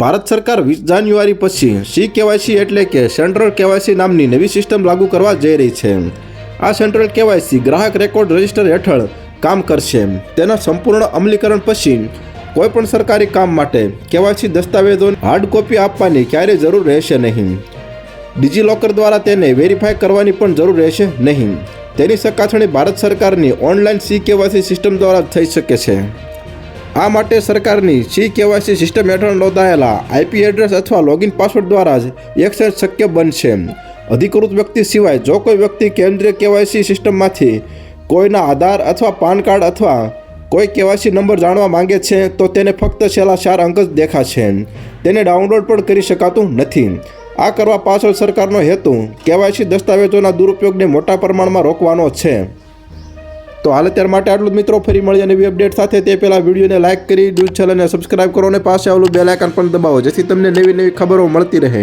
ભારત સરકાર વીસ જાન્યુઆરી પછી સી કેવાયસી એટલે કે સેન્ટ્રલ કેવાયસી નામની નવી સિસ્ટમ લાગુ કરવા જઈ રહી છે. આ સેન્ટ્રલ કેવાયસી ગ્રાહક રેકોર્ડ રજિસ્ટર હેઠળ કામ કરશે. તેના સંપૂર્ણ અમલીકરણ પછી કોઈપણ સરકારી કામ માટે કેવાયસી દસ્તાવેજોની હાર્ડ કોપી આપવાની ક્યારેય જરૂર રહેશે નહીં. ડિજિલોકર દ્વારા તેને વેરીફાઈ કરવાની પણ જરૂર રહેશે નહીં. તેની ચકાસણી ભારત સરકારની ઓનલાઈન સી કેવાયસી સિસ્ટમ દ્વારા થઈ શકે છે. આ માટે સરકારની સી કેવાયસી સિસ્ટમ હેઠળ નોંધાયેલા આઈપી એડ્રેસ અથવા લોગિન પાસવર્ડ દ્વારા જ એક્સેસ શક્ય બનશે. અધિકૃત વ્યક્તિ સિવાય જો કોઈ વ્યક્તિ કેન્દ્રીય કેવાયસી સિસ્ટમમાંથી કોઈના આધાર અથવા પાન કાર્ડ અથવા કોઈ કેવાયસી નંબર જાણવા માંગે છે, તો તેને ફક્ત છેલ્લા ચાર અંક જ દેખાશે. તેને ડાઉનલોડ પણ કરી શકાતું નથી. આ કરવા પાછળ સરકારનો હેતુ કેવાયસી દસ્તાવેજોના દુરુપયોગને મોટા પ્રમાણમાં રોકવાનો છે. તો હાલ અત્યાર માટે આટલું મિત્રો, ફરી મળીએ નવી અપડેટ સાથે. તે પહેલાં વિડીયોને લાઇક કરી ન્યૂઝ ચેનલને સબસ્ક્રાઇબ કરો અને પાસે આવેલું બેલ આઇકન પણ દબાવો, જેથી તમને નવી નવી ખબરો મળતી રહે.